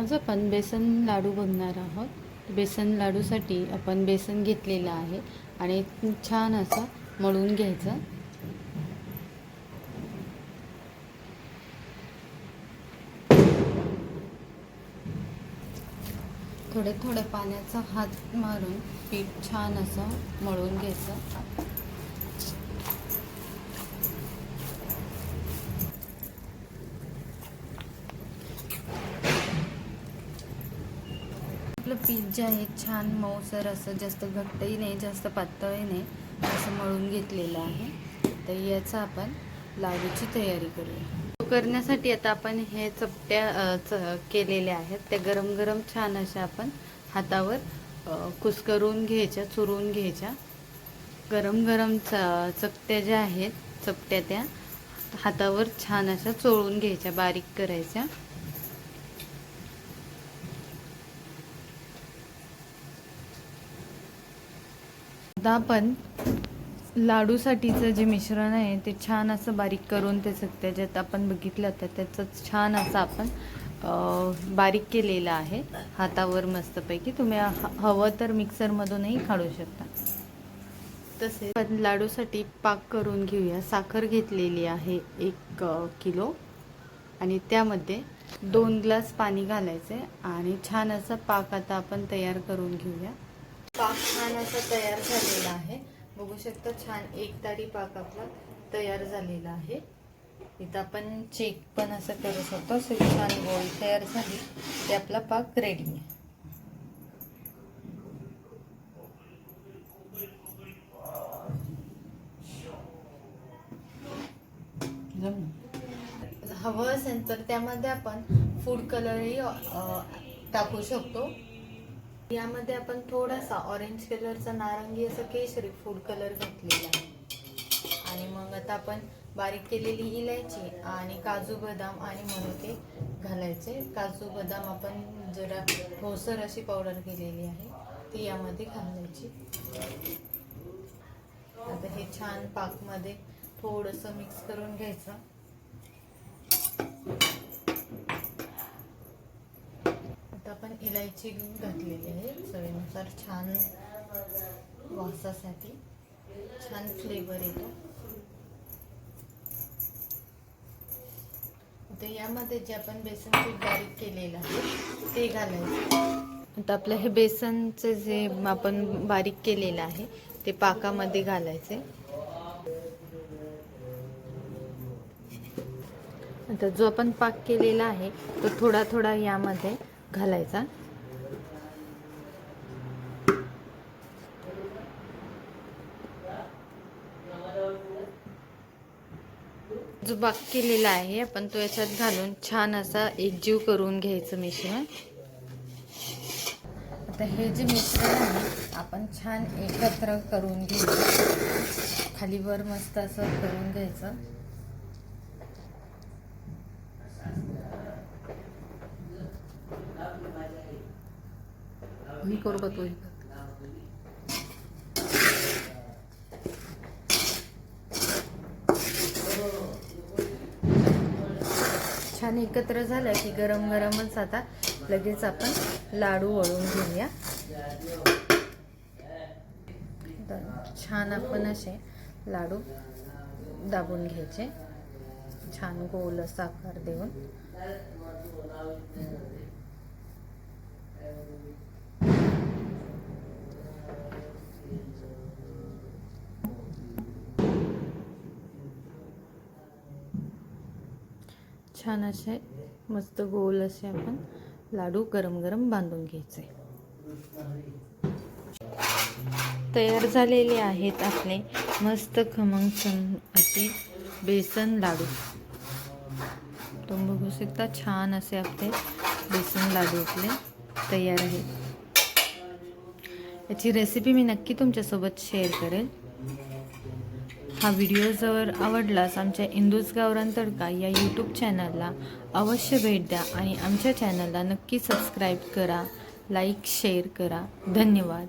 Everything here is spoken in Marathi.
आज आपण बेसन लाडू बघणार आहोत. बेसन लाडूसाठी आपण बेसन घेतलेलं आहे आणि छान असं मळून घ्यायचं. थोडे थोडे पाण्याचा हात मारून पीठ छान असं मळून घ्यायचं. आपलं पीठ जे आहे छान मऊसर असं जास्त घट्टही नाही जास्त पातळही नाही असं मळून घेतलेलं आहे. तर याचा आपण लाडूची तयारी करूया. करण्यासाठी आता आपण हे चपट्या च केलेल्या आहेत. त्या गरम गरम छान अशा आपण हातावर कुसकरून कुस्करून घ्यायच्या चुरून घ्यायच्या. गरम गरम च चपट्या ज्या आहेत चपट्या त्या हातावर छान अशा चोळून घ्यायच्या बारीक करायच्या. आता आपण लाडूसाठीचं जे मिश्रण आहे ते छान असं बारीक करून त्याचं त्याच्यात आपण बघितलं होतं त्याचं छान असं आपण बारीक केलेलं आहे. हातावर मस्तपैकी. तुम्ही हवं तर मिक्सरमधूनही काढू शकता. तसेच आपण लाडूसाठी पाक करून घेऊया. साखर घेतलेली आहे एक किलो. आणि त्यामध्ये दोन ग्लास पाणी घालायचे आणि छान असा पाक आता आपण तयार करून घेऊया. पाक छान असा तयार झालेला आहे. बघू शकता छान एक तारी पाक आपला तयार झालेला आहे. इथं आपण चेक पण असं करू शकतो. असं छान गोळी तयार झाली ते आपला पाक रेडी आहे. हवं असेल तर त्यामध्ये आपण फूड कलरही टाकू शकतो. यामध्ये आपण थोडासा ऑरेंज कलरचा नारंगी असं केशरी फूड कलर घातलेला आहे. आणि मग आता आपण बारीक केलेली इलायची आणि काजू बदाम आणि मनुके घालायचे. काजू बदाम आपण जरा ठोसर अशी पावडर केलेली आहे. ती यामध्ये घालायची. आता हे छान पाकमध्ये थोडंसं मिक्स करून घ्यायचं. आता इलायची घातलेली आहे. चवीनुसार छान वासासाठी छान फ्लेवर येतो. आता यामध्ये जे आपण बेसन पीठ बारीक केलेलं आहे ते घालायचं. आता आपलं हे बेसनचं जे आपण बारीक केलेलं आहे ते पाकामध्ये घालायचे. आता जो आपण पाक केलेला आहे तो थोडा थोडा यामध्ये घालायचा. जो बाग केलेला आहे आपण तो याच्यात घालून छान असा एकजीव करून घ्यायचं मिश्रण आता हे जे मिश्रण आहे आपण छान एकत्र करून घ्यायचं. खाली वर मस्त असं करून घ्यायचं. मी करू का तू छान एकत्र झालं की गरम गरमच आता लगेच आपण लाडू वळून घेऊया. तर छान आपण असे लाडू दाबून घ्यायचे. छान गोल असा आकार देऊन. छान असे मस्त गोल असे आपण लाडू गरम गरम बांधून घ्यायचे. तयार झालेले आहेत आपले मस्त खमंग सम असे बेसन लाडू. तुम्ही बघू शकता छान असे आपले बेसन लाडू आपले तयार आहेत. याची रेसिपी मी नक्की तुमच्यासोबत शेअर करेल. हा व्हिडिओ जर आवडलास आमच्या इंदूस गावरान तडका या यूट्यूब चॅनलला अवश्य भेट द्या आणि आमच्या चॅनलला नक्की सबस्क्राईब करा लाईक शेअर करा. धन्यवाद.